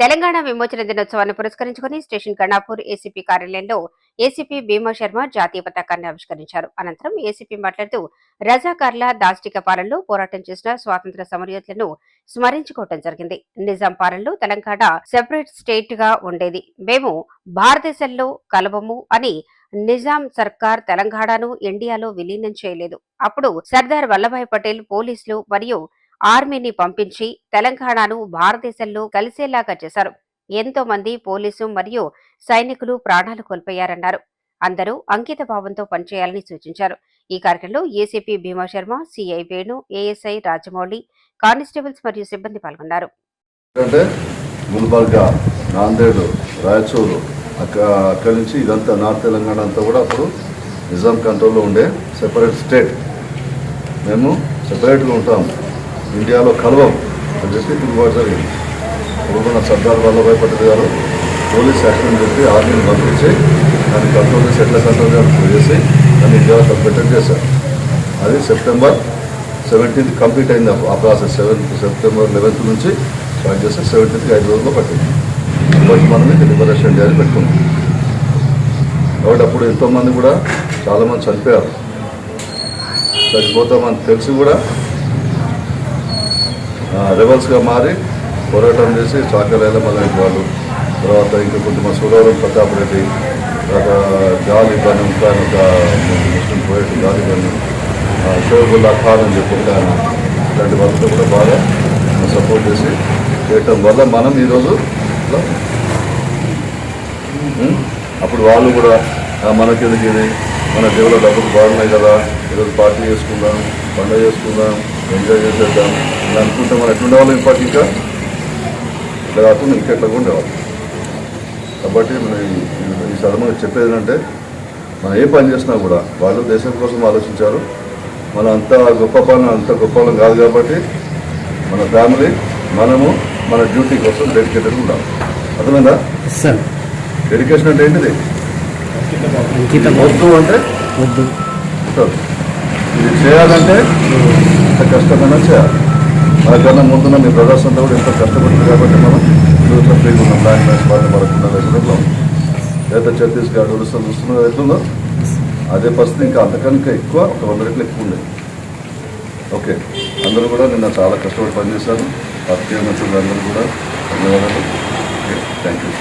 తెలంగాణ విమోచన దినోత్సవాన్ని పురస్కరించుకుని స్టేషన్ గణాపూర్ ఏసీపీ కార్యాలయంలో ఏసీపీ భీమా శర్మ జాతీయ పతాకాన్ని ఆవిష్కరించారు. అనంతరం ఏసీపీ మాట్లాడుతూ రజాకార్ల దాష్టిక పాలనలో పోరాటం చేసిన స్వాతంత్ర సమరయోధులను స్మరించుకోవటం జరిగింది. నిజాం పాలనలో తెలంగాణ సెపరేట్ స్టేట్గా ఉండేది. మేము భారతదేశంలో కలవము అని నిజాం సర్కార్ తెలంగాణను ఇండియాలో విలీనం చేయలేదు. అప్పుడు సర్దార్ వల్లభాయ్ పటేల్ పోలీసులు మరియు ఆర్మీని పంపించి తెలంగాణను భారతదేశంలో కలిసేలాగా చేశారు. ఎంతో మంది పోలీసు మరియు సైనికులు ప్రాణాలు కోల్పోయారన్నారు. అందరూ అంకిత భావంతో పనిచేయాలని సూచించారు. ఈ కార్యక్రమంలో ACP Bhima Sharma CI Venu ASI Rajamouli constables మరియు సిబ్బంది పాల్గొన్నారు. గుల్బర్గా నాందేడ్ రాయచూరు అక్కడి నుంచి ఇదంతా నార్త్ తెలంగాణ అంతా కూడా అప్పుడు నిజాం కంట్రోల్లో ఉండే సెపరేట్ స్టేట్ మేము సెపరేట్గా ఉంటాము. ఇండియాలో కలవం అని చెప్పి తిరుగుబాటు జరిగింది సర్దార్ వల్లభాయ్ పటేల్ గారు పోలీస్ యాక్షన్ అని చెప్పి ఆర్మీని పంపించి దాన్ని కంట్రోల్ చేసి ఎట్లా కంట్రోల్ చేసి దాన్ని ఇండియాలో సబ్మిటెడ్ చేశారు. అది సెప్టెంబర్ సెవెంటీన్త్ కంప్లీట్ అయింది ఆ- ప్రాసెస్. సెవెంత్ సెప్టెంబర్ లెవెన్త్ నుంచి స్టార్ట్ చేస్తే సెవెంటీన్త్కి ఐదు రోజుల్లో పట్టింది. బట్ మనం ఇది లిబరేషన్ డే పెట్టుకున్నాం. కాబట్టి అప్పుడు ఎంతోమంది కూడా చాలామంది చనిపోయారు. చచ్చిపోతామని తెలిసి కూడా రెబల్స్గా మారి పోరాటం చేసి చాకలేల మళ్ళీ వాళ్ళు తర్వాత ఇంకా కొంతమంది సురవరం ప్రతాప్ రెడ్డి తర్వాత గాలి బని ఇంకా ఒక ముస్లిం పోయేట్ గాలి బని షోబుల్లా ఖాన్ అని చెప్పి ఒక ఇలాంటి వాళ్ళతో కూడా బాగా సపోర్ట్ చేసి చేయటం వల్ల మనం ఈరోజు అప్పుడు వాళ్ళు కూడా మనకి మనకెందుకు ఇది మన దేవుళ్ళ డబ్బులు బాగున్నాయి కదా ఈరోజు పార్టీ చేసుకుందాం పండుగ చేసుకుందాం ఎంజాయ్ చేసేద్దాం ఇలా అనుకుంటే మనం ఎట్లుండేవాళ్ళం ఇప్పటి ఇంకా ఇట్లా కాకుండా ఇంకెట్లా కూడా ఉండేవాళ్ళం కాబట్టి మన ఈ- సదమంగా చెప్పేది ఏంటంటే మనం ఏ పని చేసినా కూడా వాళ్ళు దేశం కోసం ఆలోచించారు మన అంత గొప్ప పని అంత గొప్ప వాళ్ళం కాదు కాబట్టి మన ఫ్యామిలీ మనము మన డ్యూటీ కోసం డెడికేటెడ్ ఉండాలి అర్థమైందా సార్ డెడికేషన్ అంటే ఏంటిది వద్దు అంటే వద్దు. ఇది చేయాలంటే ఎంత కష్టమైనా చేయాలి నాకన్నా ముందున్న మీ బ్రదర్స్ అంతా కూడా ఎంత కష్టపడుతుంది కాబట్టి మనం ఫ్రీగా ఫ్రీగా ఉన్నాం. బ్లాక్ మ్యాచ్ పడకుండా లేకుండా లేదా ఛత్తీస్గఢ్ ఒడిస్సా చూస్తున్నది ఎట్లుందో అదే పరిస్థితి ఇంకా అంతకనుక ఎక్కువ ఒక వంద రెట్లు ఎక్కువ ఉండేది ఓకే అందరూ కూడా నిన్న చాలా కష్టపడి పనిచేశారు. పార్టీ అందరూ కూడా ధన్యవాదాలు. Thank you